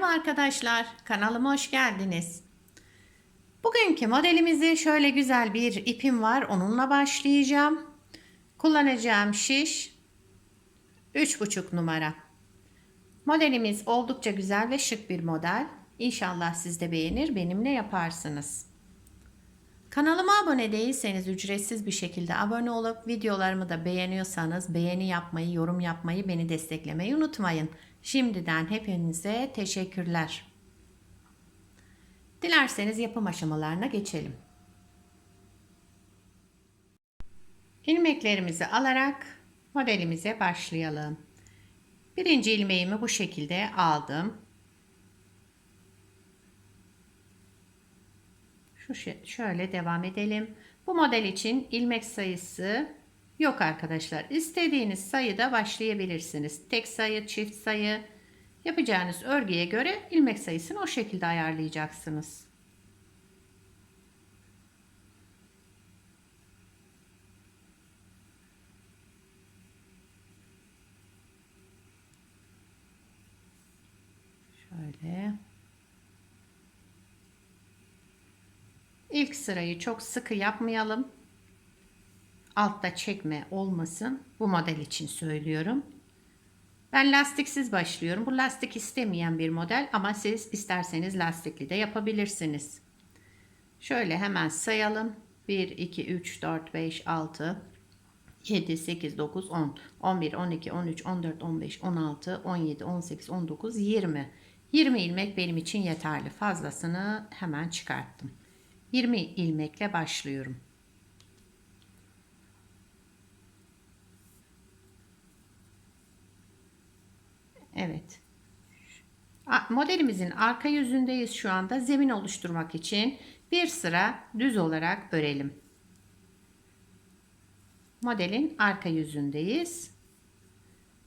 Merhaba arkadaşlar, kanalıma hoş geldiniz. Bugünkü modelimizi şöyle güzel bir ipim var, onunla başlayacağım. Kullanacağım şiş 3,5 numara. Modelimiz oldukça güzel ve şık bir model. İnşallah siz de beğenir, benimle yaparsınız. Kanalıma abone değilseniz ücretsiz bir şekilde abone olup videolarımı da beğeniyorsanız beğeni yapmayı, yorum yapmayı, beni desteklemeyi unutmayın. Şimdiden hepinize teşekkürler. Dilerseniz yapım aşamalarına geçelim. İlmeklerimizi alarak modelimize başlayalım. Birinci ilmeğimi bu şekilde aldım. Şu şöyle devam edelim. Bu model için ilmek sayısı yok arkadaşlar. İstediğiniz sayıda başlayabilirsiniz. Tek sayı, çift sayı yapacağınız örgüye göre ilmek sayısını o şekilde ayarlayacaksınız. Şöyle. İlk sırayı çok sıkı yapmayalım. Altta çekme olmasın. Bu model için söylüyorum. Ben lastiksiz başlıyorum. Bu lastik istemeyen bir model ama siz isterseniz lastikli de yapabilirsiniz. Şöyle hemen sayalım. 1, 2, 3, 4, 5, 6, 7, 8, 9, 10, 11, 12, 13, 14, 15, 16, 17, 18, 19, 20. 20 ilmek benim için yeterli. Fazlasını hemen çıkarttım. 20 ilmekle başlıyorum. Evet. Modelimizin arka yüzündeyiz şu anda. Zemin oluşturmak için bir sıra düz olarak örelim. Modelin arka yüzündeyiz.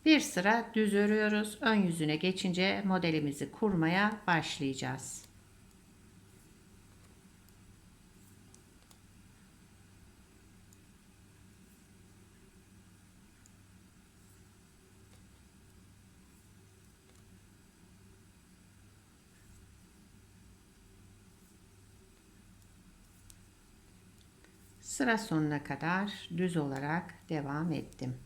Bir sıra düz örüyoruz. Ön yüzüne geçince modelimizi kurmaya başlayacağız. Sıra sonuna kadar düz olarak devam ettim.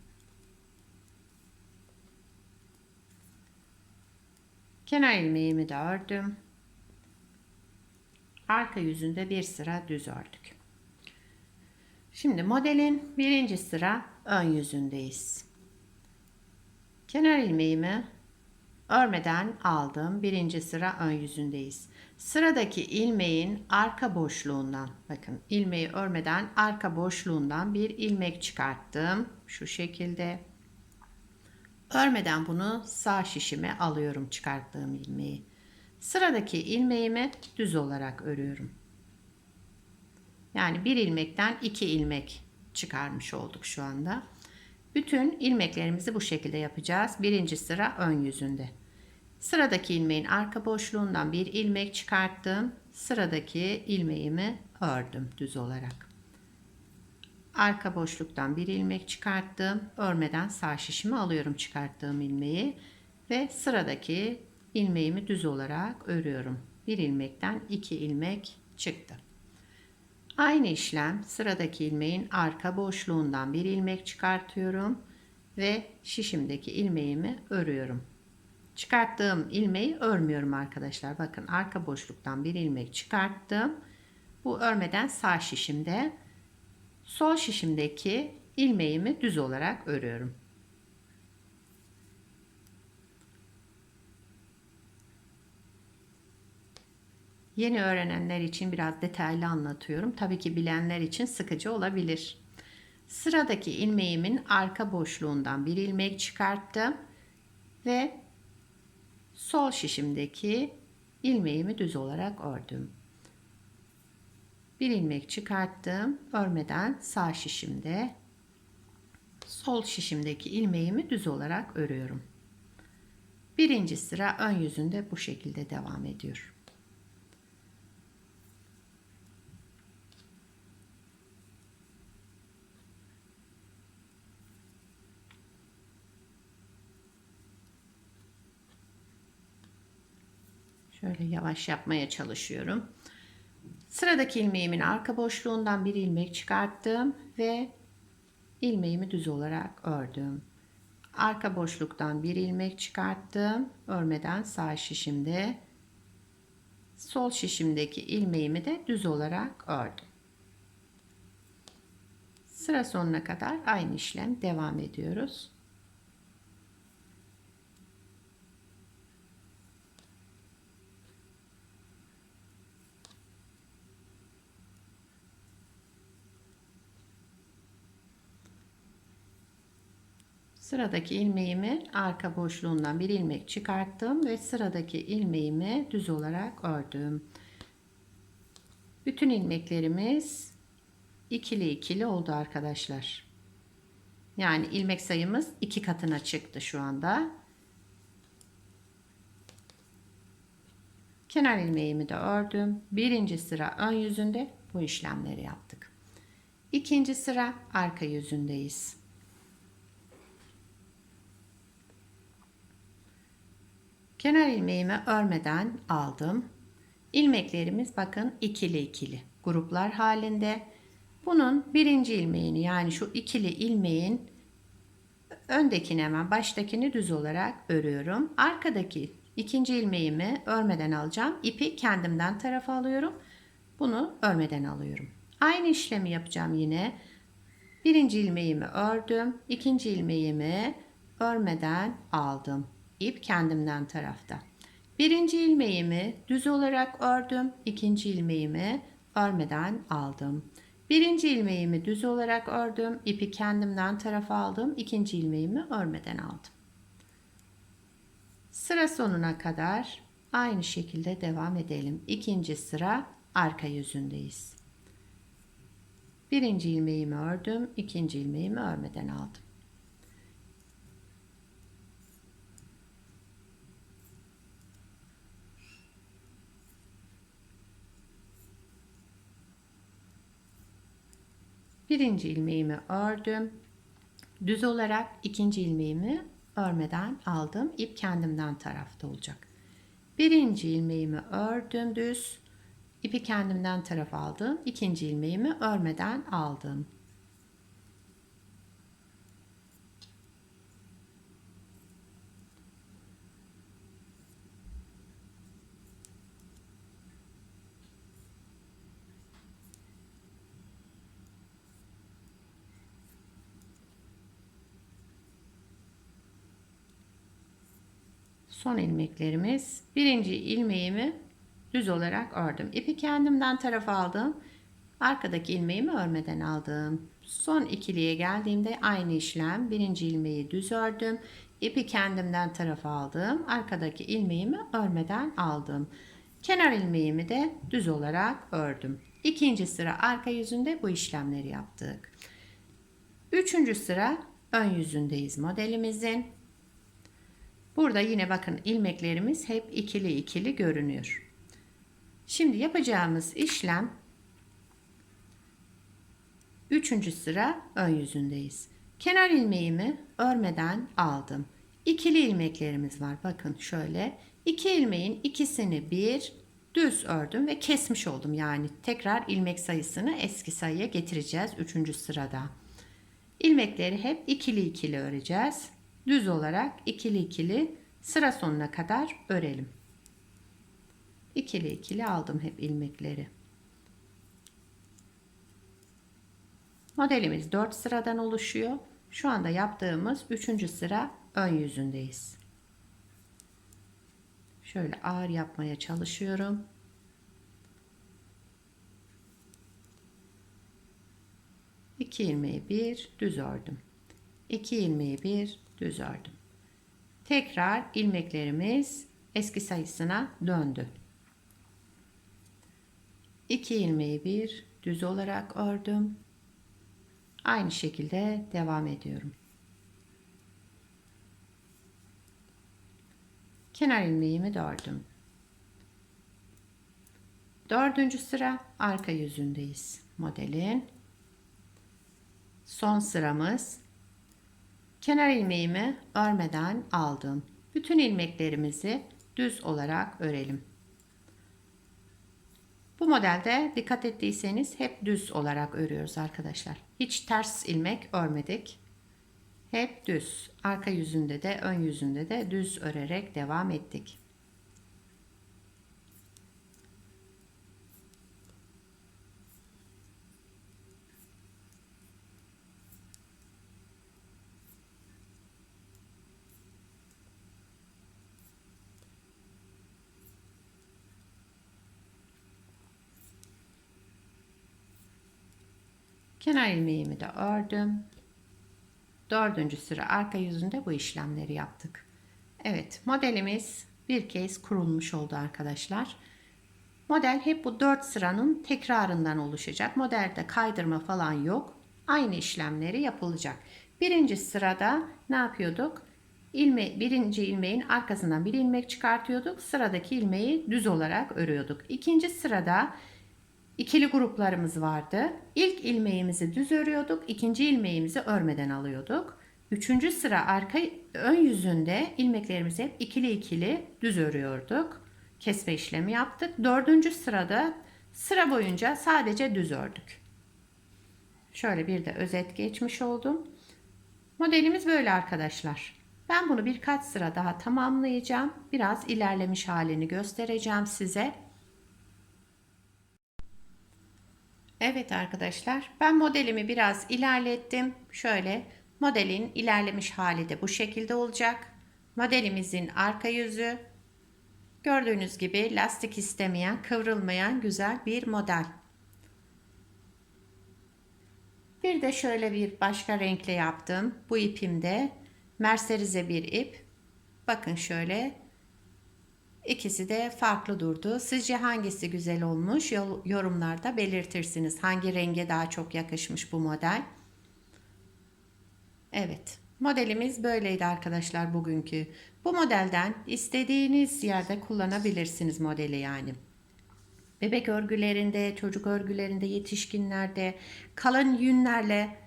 Kenar ilmeğimi de ördüm. Arka yüzünde bir sıra düz ördük. Şimdi modelin birinci sıra ön yüzündeyiz. Kenar ilmeğimi örmeden aldım. Birinci sıra ön yüzündeyiz. Sıradaki ilmeğin arka boşluğundan bakın ilmeği örmeden arka boşluğundan bir ilmek çıkarttım. Şu şekilde. Örmeden bunu sağ şişime alıyorum çıkarttığım ilmeği. Sıradaki ilmeğimi düz olarak örüyorum. Yani bir ilmekten iki ilmek çıkarmış olduk şu anda. Bütün ilmeklerimizi bu şekilde yapacağız. Birinci sıra ön yüzünde. Sıradaki ilmeğin arka boşluğundan bir ilmek çıkarttım. Sıradaki ilmeğimi ördüm düz olarak. Arka boşluktan bir ilmek çıkarttım. Örmeden sağ şişimi alıyorum çıkarttığım ilmeği ve sıradaki ilmeğimi düz olarak örüyorum. Bir ilmekten iki ilmek çıktı. Aynı işlem sıradaki ilmeğin arka boşluğundan bir ilmek çıkartıyorum ve şişimdeki ilmeğimi örüyorum. Çıkarttığım ilmeği örmüyorum arkadaşlar. Bakın arka boşluktan bir ilmek çıkarttım. Bu örmeden sağ şişimde sol şişimdeki ilmeğimi düz olarak örüyorum. Yeni öğrenenler için biraz detaylı anlatıyorum. Tabii ki bilenler için sıkıcı olabilir. Sıradaki ilmeğimin arka boşluğundan bir ilmek çıkarttım ve sol şişimdeki ilmeğimi düz olarak ördüm. Bir ilmek çıkarttım. Örmeden sağ şişimde sol şişimdeki ilmeğimi düz olarak örüyorum. Birinci sıra ön yüzünde bu şekilde devam ediyor. Şöyle yavaş yapmaya çalışıyorum. Sıradaki ilmeğimin arka boşluğundan bir ilmek çıkarttım ve ilmeğimi düz olarak ördüm. Arka boşluktan bir ilmek çıkarttım. Örmeden sağ şişimde sol şişimdeki ilmeğimi de düz olarak ördüm. Sıra sonuna kadar aynı işlem devam ediyoruz. Sıradaki ilmeğimi arka boşluğundan bir ilmek çıkarttım ve sıradaki ilmeğimi düz olarak ördüm. Bütün ilmeklerimiz ikili ikili oldu arkadaşlar. Yani ilmek sayımız iki katına çıktı şu anda. Kenar ilmeğimi de ördüm. Birinci sıra ön yüzünde bu işlemleri yaptık. İkinci sıra arka yüzündeyiz. Kenar ilmeğimi örmeden aldım. İlmeklerimiz bakın ikili ikili gruplar halinde. Bunun birinci ilmeğini yani şu ikili ilmeğin öndekini hemen baştakini düz olarak örüyorum. Arkadaki ikinci ilmeğimi örmeden alacağım. İpi kendimden tarafa alıyorum. Bunu örmeden alıyorum. Aynı işlemi yapacağım yine. Birinci ilmeğimi ördüm. ikinci ilmeğimi örmeden aldım. İp kendimden tarafta. Birinci ilmeğimi düz olarak ördüm. ikinci ilmeğimi örmeden aldım. Birinci ilmeğimi düz olarak ördüm. ipi kendimden tarafa aldım. ikinci ilmeğimi örmeden aldım. Sıra sonuna kadar aynı şekilde devam edelim. İkinci sıra arka yüzündeyiz. Birinci ilmeğimi ördüm. ikinci ilmeğimi örmeden aldım. Birinci ilmeğimi ördüm. Düz olarak ikinci ilmeğimi örmeden aldım. İp kendimden tarafta olacak. Birinci ilmeğimi ördüm düz. İpi kendimden taraf aldım. İkinci ilmeğimi örmeden aldım. Son ilmeklerimiz. Birinci ilmeğimi düz olarak ördüm. İpi kendimden tarafa aldım. Arkadaki ilmeğimi örmeden aldım. Son ikiliye geldiğimde aynı işlem. Birinci ilmeği düz ördüm. İpi kendimden tarafa aldım. Arkadaki ilmeğimi örmeden aldım. Kenar ilmeğimi de düz olarak ördüm. İkinci sıra arka yüzünde bu işlemleri yaptık. Üçüncü sıra ön yüzündeyiz modelimizin. Burada yine bakın ilmeklerimiz hep ikili ikili görünüyor. Şimdi yapacağımız işlem üçüncü sıra ön yüzündeyiz. Kenar ilmeğimi örmeden aldım. İkili ilmeklerimiz var. Bakın şöyle. iki ilmeğin ikisini bir düz ördüm ve kesmiş oldum. Yani tekrar ilmek sayısını eski sayıya getireceğiz üçüncü sırada. İlmekleri hep ikili ikili öreceğiz düz olarak ikili ikili sıra sonuna kadar örelim. İkili ikili aldım hep ilmekleri. Modelimiz 4 sıradan oluşuyor. Şu anda yaptığımız 3. sıra ön yüzündeyiz. Şöyle ağır yapmaya çalışıyorum. İki ilmeği bir düz ördüm. 2 ilmeği bir düz ördüm. Tekrar ilmeklerimiz eski sayısına döndü. 2 ilmeği bir düz olarak ördüm. Aynı şekilde devam ediyorum. Kenar ilmeğimi de ördüm. Dördüncü sıra arka yüzündeyiz modelin. Son sıramız Kenar ilmeğimi örmeden aldım. Bütün ilmeklerimizi düz olarak örelim. Bu modelde dikkat ettiyseniz hep düz olarak örüyoruz arkadaşlar. Hiç ters ilmek örmedik. Hep düz. Arka yüzünde de ön yüzünde de düz örerek devam ettik. Kenar ilmeğimi de ördüm. Dördüncü sıra arka yüzünde bu işlemleri yaptık. Evet modelimiz bir kez kurulmuş oldu arkadaşlar. Model hep bu dört sıranın tekrarından oluşacak. Modelde kaydırma falan yok. Aynı işlemleri yapılacak. Birinci sırada ne yapıyorduk? İlme, birinci ilmeğin arkasından bir ilmek çıkartıyorduk. Sıradaki ilmeği düz olarak örüyorduk. İkinci sırada ikili gruplarımız vardı. İlk ilmeğimizi düz örüyorduk. ikinci ilmeğimizi örmeden alıyorduk. Üçüncü sıra arka ön yüzünde ilmeklerimizi hep ikili ikili düz örüyorduk. Kesme işlemi yaptık. Dördüncü sırada sıra boyunca sadece düz ördük. Şöyle bir de özet geçmiş oldum. Modelimiz böyle arkadaşlar. Ben bunu birkaç sıra daha tamamlayacağım. Biraz ilerlemiş halini göstereceğim size. Evet arkadaşlar ben modelimi biraz ilerlettim. Şöyle modelin ilerlemiş hali de bu şekilde olacak. Modelimizin arka yüzü gördüğünüz gibi lastik istemeyen kıvrılmayan güzel bir model. Bir de şöyle bir başka renkle yaptım. Bu ipimde merserize bir ip. Bakın şöyle İkisi de farklı durdu. Sizce hangisi güzel olmuş? Yorumlarda belirtirsiniz. Hangi renge daha çok yakışmış bu model? Evet. Modelimiz böyleydi arkadaşlar bugünkü. Bu modelden istediğiniz yerde kullanabilirsiniz modeli yani. Bebek örgülerinde, çocuk örgülerinde, yetişkinlerde kalın yünlerle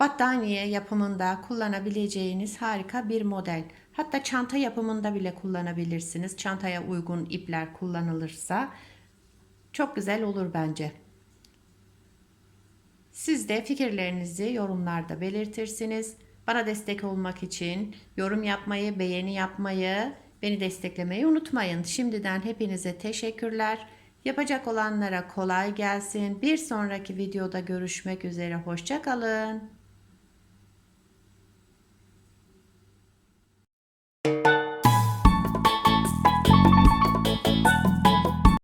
battaniye yapımında kullanabileceğiniz harika bir model. Hatta çanta yapımında bile kullanabilirsiniz. Çantaya uygun ipler kullanılırsa çok güzel olur bence. Siz de fikirlerinizi yorumlarda belirtirsiniz. Bana destek olmak için yorum yapmayı, beğeni yapmayı, beni desteklemeyi unutmayın. Şimdiden hepinize teşekkürler. Yapacak olanlara kolay gelsin. Bir sonraki videoda görüşmek üzere. Hoşçakalın.